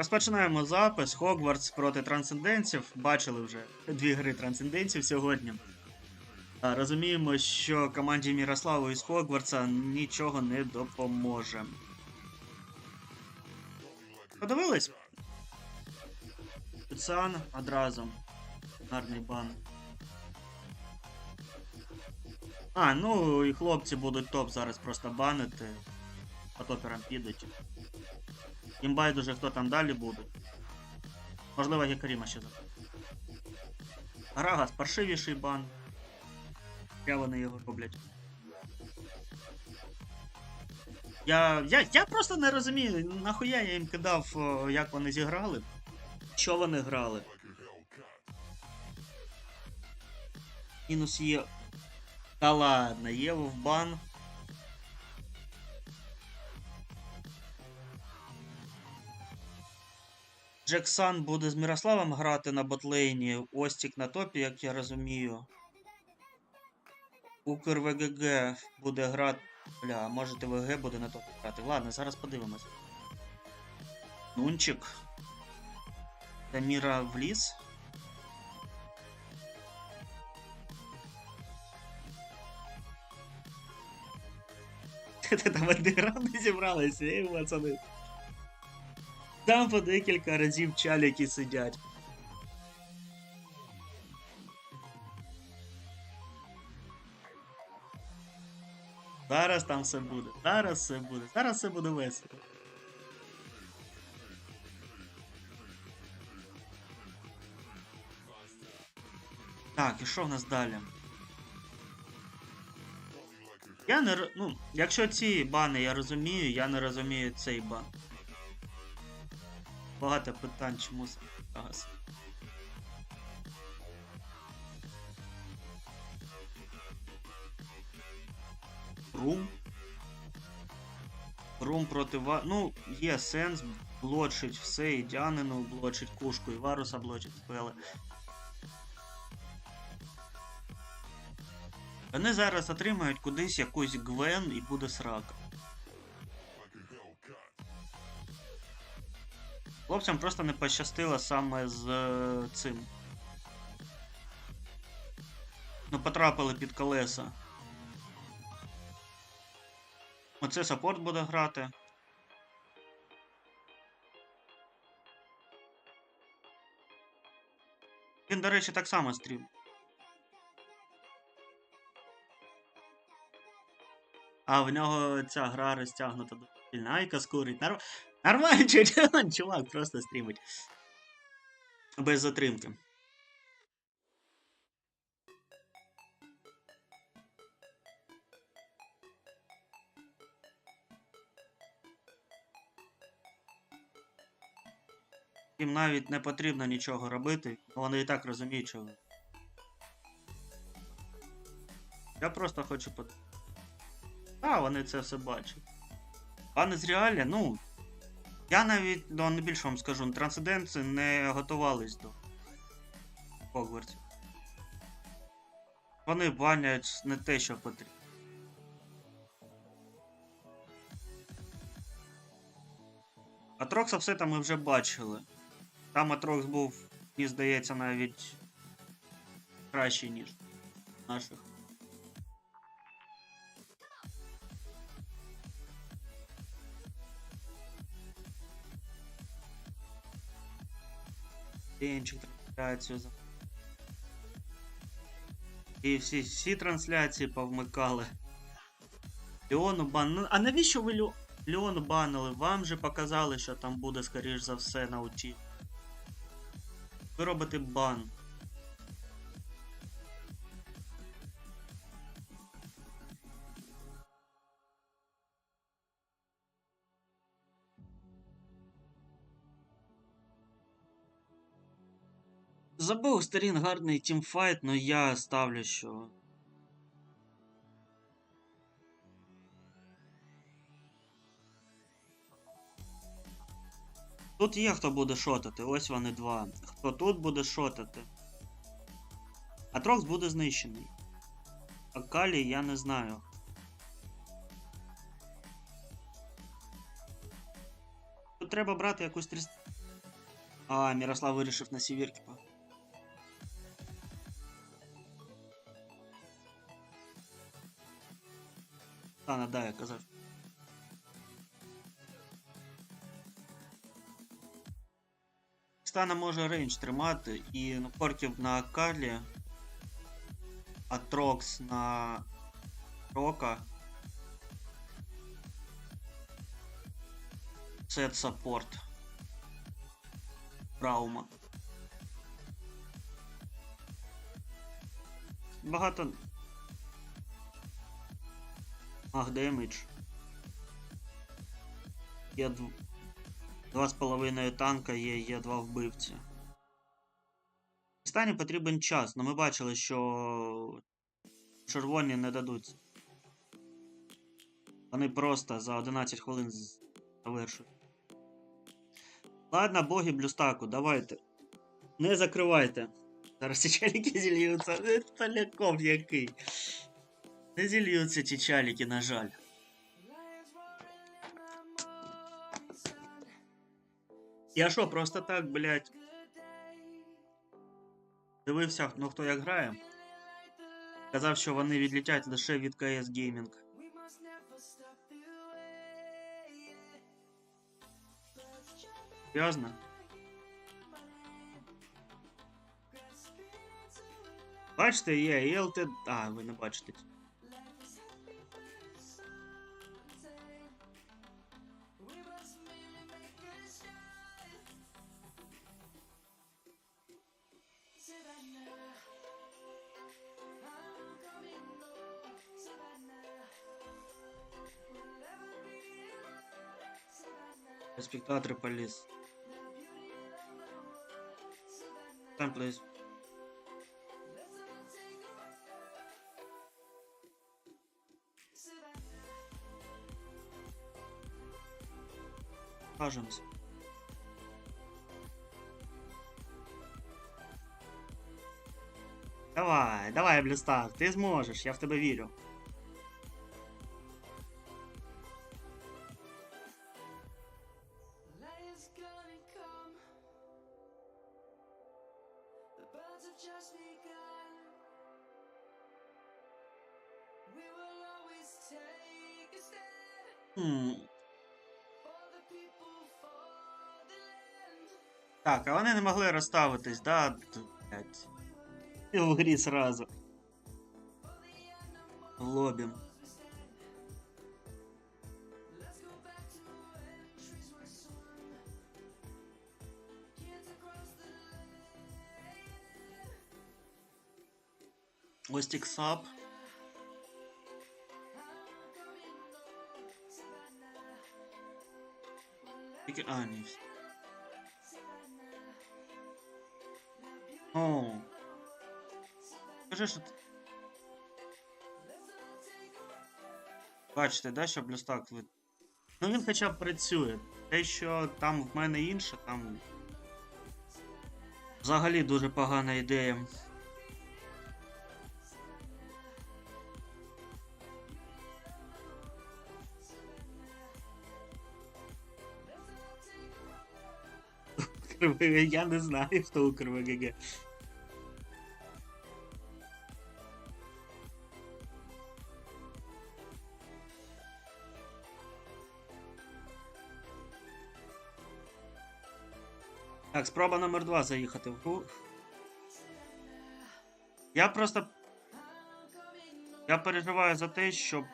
розпочинаємо запис. Хогвартс проти трансцендентів. Бачили вже дві гри трансцендентів сьогодні. Розуміємо, що команді Мірославу із Хогвартса нічого не допоможе. Подивились? Піцан одразу. Гарний бан. А, ну і хлопці будуть топ зараз просто банити. По топерам підуть. Їм байдуже, хто там далі буде. Можливо, Гекаріма ще запитає. Грагас паршивіший бан. Я вони його роблять. Я, я, я просто не розумію, нахуя я їм кидав, як вони зіграли. Що вони грали? Мінус є. Та ладно, Єву в бан. Джексан буде з Мирославом грати на ботлейні. Остік на топі, як я розумію. Укр ВГГ буде грати. Бля, може ТВГ буде на топі грати. Ладно, зараз подивимось. Нунчик. Даміра в ліс. Там одні рауndi зібралися, ей, пацани. Там по декілька разів чаліки сидять. Зараз там все буде. Зараз все буде. Зараз все буде весело. Так, і що в нас далі? Я не ну, якщо ці бани я розумію, я не розумію цей бан. Багато питань чому зараз. Рум. Рум проти Ва. Ну, є сенс блочить все, і Діанину блочить кушку, і Варуса блочить спели. Вони зараз отримають кудись якусь Гвен і буде срака. Хлопцям просто не пощастило саме з е, цим. Ну, потрапили під колеса. Оце саппорт буде грати. Він, до речі, так само стрім. А в нього ця гра розтягнута до. Айка скурить. Норм... Нормально, чувак, просто стрімить. Без затримки. Їм навіть не потрібно нічого робити, вони і так розуміють, що. Я просто хочу под... А, вони це все бачать. Пане з реалі, ну. Я навіть ну, не більше вам скажу, трансценденці не готувались до Хогвартсів. Вони банять не те, що потрібно. Атрокса все там ми вже бачили. Там Атрокс був, мені здається, навіть кращий, ніж наших. Денчик трансляцію. І всі, всі трансляції повмикали. Леону бан. Ну, а навіщо ви Лео... Леону банили? Вам же показали, що там буде, скоріш за все, на уті. Ви робите бан. З обох сторін гарний тімфайт, але я ставлю, що. Тут є хто буде шотати, ось вони два. Хто тут буде шотати? Атрокс буде знищений. А Калі я не знаю. Тут треба брати якусь 300. А, Мирослав вирішив на сівірки. А, ну да, я казав. Стана може рейндж тримати і ну, Корків на Карлі, а Трокс на Рока. Сет саппорт. Браума. Багато. Ах, демедж. Є дв... два з половиною танка, є, є два вбивці. Стані потрібен час, але ми бачили, що червоні не дадуть. Вони просто за 11 хвилин завершують. Ладно, боги блюстаку, давайте. Не закривайте. Зараз ці чаліки зільються. Це Поляков який. Не зільються ці чаліки, на жаль. Я що, просто так, блядь. Дивився, ну хто як грає. Казав, що вони відлітять лише від CS Gaming. Серйозно? Бачите, є і LT... А, ви не бачите. Спектатори поліз. Time, please. Кажемось. Давай, давай, Блістар, ти зможеш, я в тебе вірю. for the land. Так, а вони не могли розставитись, да? Т- блядь. І в грі сразу. В лобі. Land. Ось тіксап. Тільки. А. О. Скажи, що ти. Бачите, да, що блюстак ви. Ну він хоча б працює. Те, що там в мене інше, там. Взагалі дуже погана ідея. Криве, я не знаю, хто у Криве Так, спроба номер два заїхати в гру. Я просто. Я переживаю за те, щоб.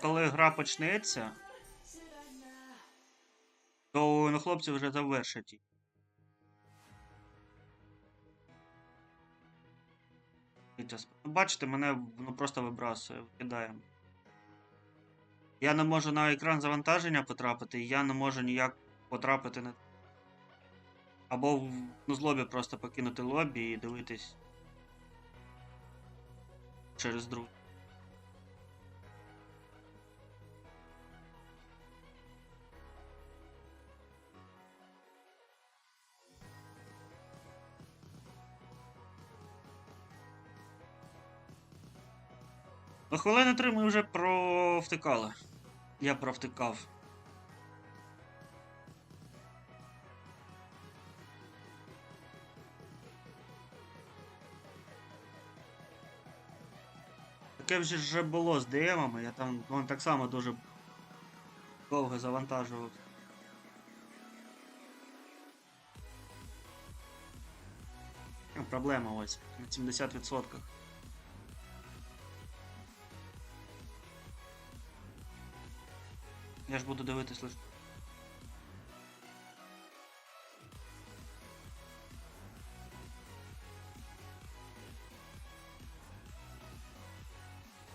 Коли гра почнеться, хлопці вже ну, Бачите, мене ну, просто вибрасує, вкидає. Я не можу на екран завантаження потрапити, і я не можу ніяк потрапити на. Або в ну, з лобі просто покинути лобі і дивитись через друг. А хвилини три ми вже провтикали. Я провтикав. Таке вже вже було з ДМами, я там вон так само дуже довго завантажував. Ну, проблема ось на 70%. Я ж буду дивитись лише.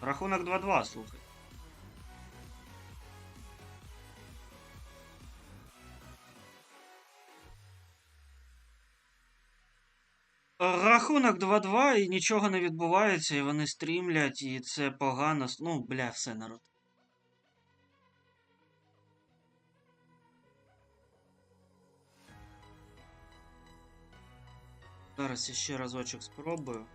Рахунок 2-2, слухай. Рахунок 2-2 і нічого не відбувається, і вони стрімлять, і це погано. Ну, бля, все народ. Зараз я ще разочок спробую.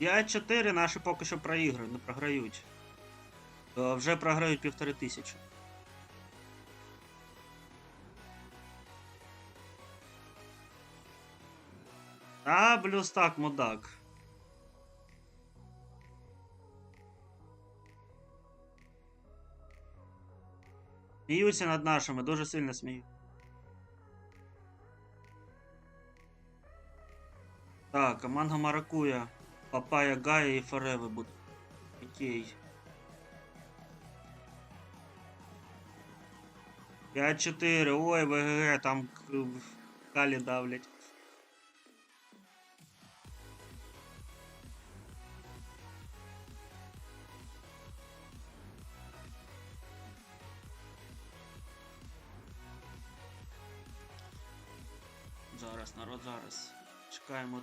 5-4 наші поки що проіграють, не програють. Вже програють півтори тисячі. А, блюстак, мудак. Сміються над нашими, дуже сильно сміють. Так, команда Маракуя папая гая і фореви буде. Окей. 5-4, ой, ВГГ, там к- в- калі давлять.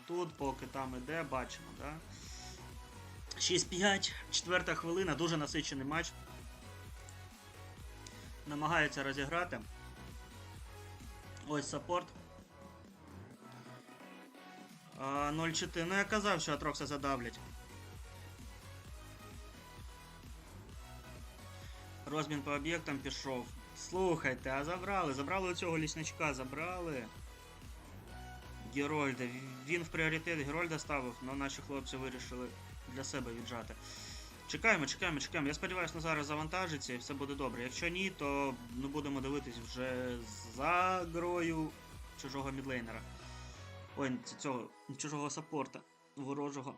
Тут, поки там іде, бачимо, да? 6-5, четверта хвилина, дуже насичений матч. Намагається розіграти. Ось саппорт. А, 0-4. Ну я казав, що Атрокса задавлять. Розмін по об'єктам пішов. Слухайте, а забрали, забрали оцього лісничка, забрали. Герольда. Він в пріоритет Герольда ставив, але наші хлопці вирішили для себе віджати. Чекаємо, чекаємо, чекаємо. Я сподіваюся, на зараз завантажиться і все буде добре. Якщо ні, то ну, будемо дивитись вже за грою чужого мідлейнера. Ой, цього чужого саппорта. Ворожого.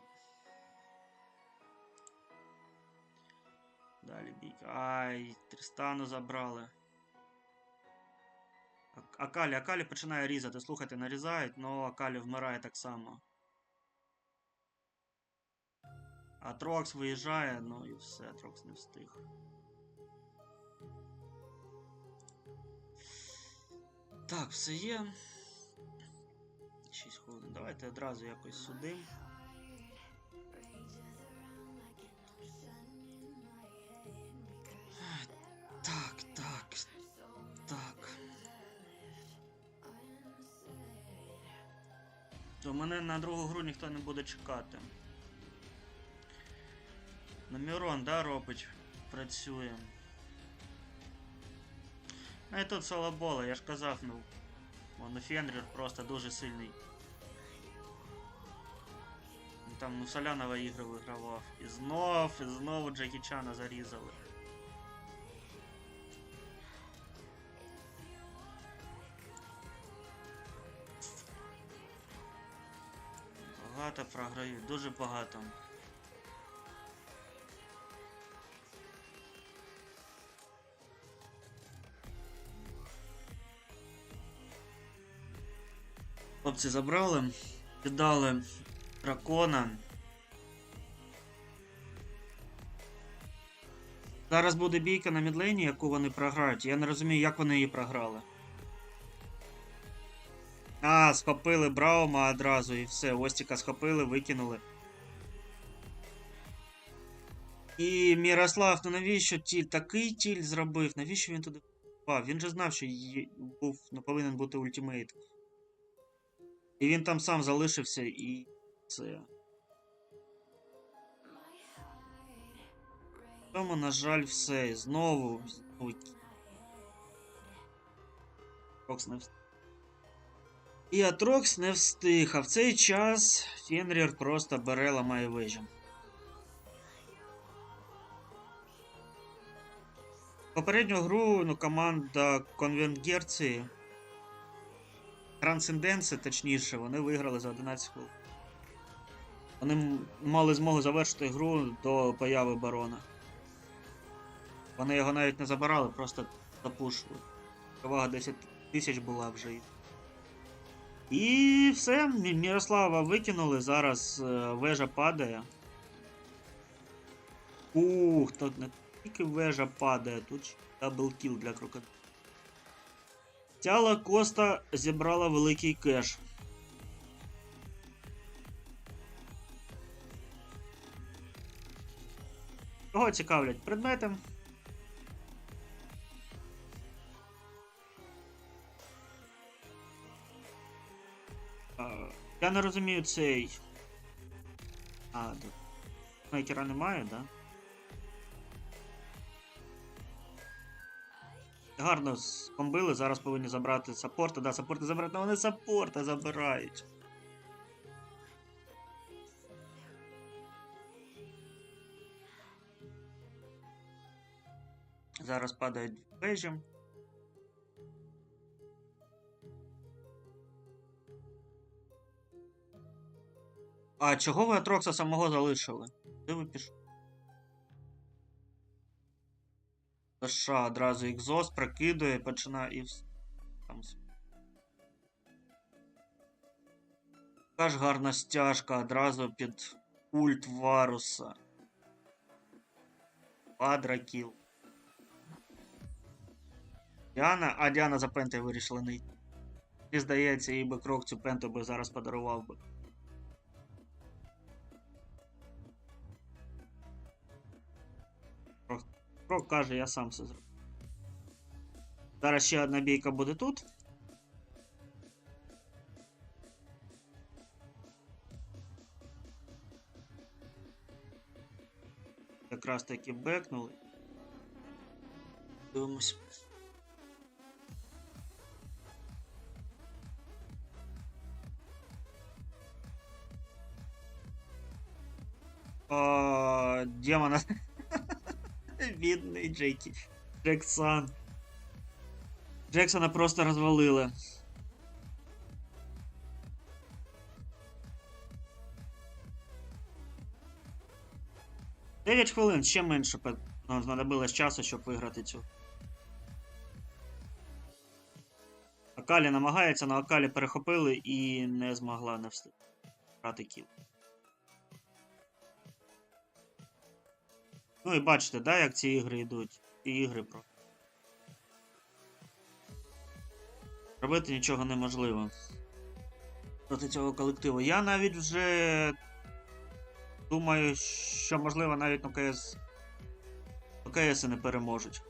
Далі бійка. Ай, Трістану забрали. Акалі, Акалі починає різати. Слухайте, нарізають, але Акалі вмирає так само. А Трокс виїжджає, ну і все, Трокс не встиг. Так, все є. 6 хвилин. Давайте одразу якось сюди. Так, так, так. То мене на другу гру ніхто не буде чекати. Номерон, да, робить? Працює. А і тут Солобола, я ж казав, ну. Вон Фенрір просто дуже сильний. Там ну, Солянова ігри вигравав. І знов, і знову Джекі Чана зарізали. Багато програють, дуже багато. Хлопці забрали, віддали дракона. Зараз буде бійка на мідлейні, яку вони програють. Я не розумію, як вони її програли. А, схопили Браума одразу і все. Остіка схопили, викинули. І Мірослав, ну навіщо тіль? Такий тіль зробив? Навіщо він туди А, він же знав, що є, був, не повинен бути ультимейт. І він там сам залишився і це. Тому, на жаль, все. Знову. Атрокс не встиг. І Атрокс не встиг, а в цей час Фенрір просто бере ламає вежі. Попередню гру ну, команда Конвенгерції Трансценденція, точніше, вони виграли за 11 хвилин. Вони мали змогу завершити гру до появи барона. Вони його навіть не забирали, просто запушили. Перевага 10 тисяч була вже. І- все, Мірослава викинули, зараз е, вежа падає. Ух, тут не тільки вежа падає, тут даблкіл для крокодила. Ця Коста зібрала великий кеш. Кого цікавлять предмети? Не розумію цей. А, тут снайкера немає, да? Гарно спомбили, зараз повинні забрати саппорта. Да, саппорти забрати, але вони саппорта забирають. Зараз падають вежі. А чого ви Атрокса самого залишили? Де ви пішли? США одразу екзос прокидує, починає і вс- там. Така ж гарна стяжка одразу під ульт Варуса. Квадракіл. Діана, а Діана за пентою вирішила не йти. Мені здається, їй би крок цю пенту би зараз подарував би. Крок, каже, я сам все зроблю. Зараз ще одна бійка буде тут. Якраз таки бекнули. Дивимось. О, демона. Бідний Джекі. Джексон. Джексона просто розвалили. Дев'ять хвилин, ще менше нам знадобилось часу, щоб виграти цю. Акалі намагається, але Акалі перехопили і не змогла не встигти. Грати кіл. Ну і бачите, да, як ці ігри йдуть. Ці ігри про. Робити нічого неможливо. Проти цього колективу. Я навіть вже думаю, що можливо навіть на КС. КС не переможуть.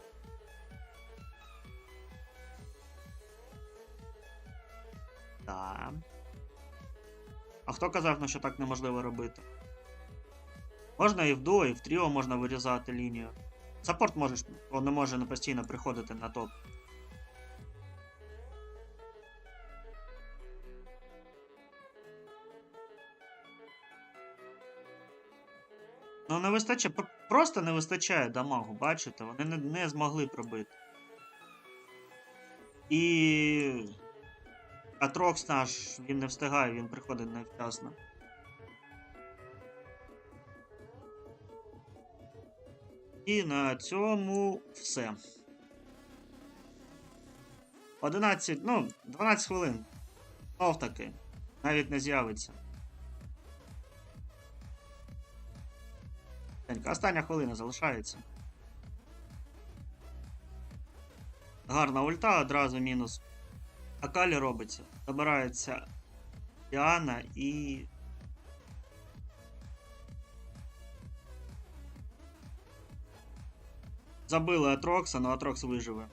Так. А хто казав, ну, що так неможливо робити? Можна і в дуо, і в тріо можна вирізати лінію. Саппорт можеш, не може постійно приходити на топ. Ну не вистачає, просто не вистачає дамагу, бачите, вони не, не змогли пробити. І. Атрокс наш, він не встигає, він приходить невчасно. І на цьому все. 11, ну, 12 хвилин. Знов таки. Навіть не з'явиться. Остання хвилина залишається. Гарна ульта, одразу мінус. Акалі робиться. Добирається Діана і. Забили Атрокса, але Атрокс виживе.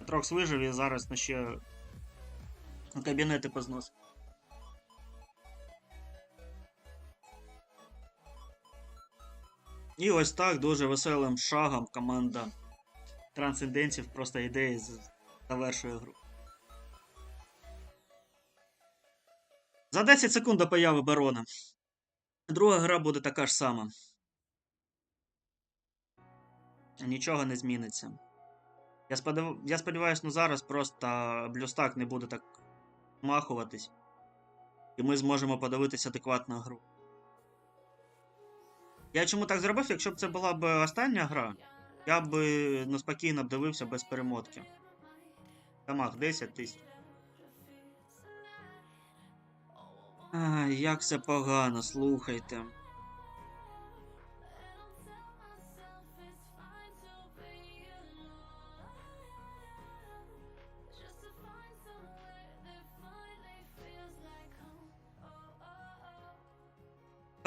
Атрокс вижив і зараз на ще кабінети позносить. І ось так дуже веселим шагом команда трансцендентів просто йде і завершує гру. За 10 секунд до появи барона. Друга гра буде така ж сама. Нічого не зміниться. Я, сподів... Я сподіваюся, ну зараз просто блюстак не буде так махуватись. І ми зможемо подивитися адекватну гру. Я чому так зробив? Якщо б це була б остання гра, я б ну, спокійно б дивився без перемотки. Тамах 10 тисяч. Як це погано, слухайте.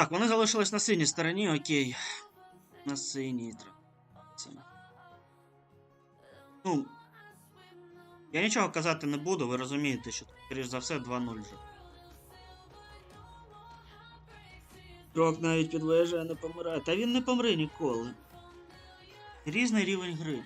Так, вони залишились на синій стороні, окей. На синій. тр- Ну. Я нічого казати не буду, ви розумієте, що, скоріш за все, 2-0 вже. Крок навіть підвижує, не помирає. Та він не помре ніколи. Різний рівень гри.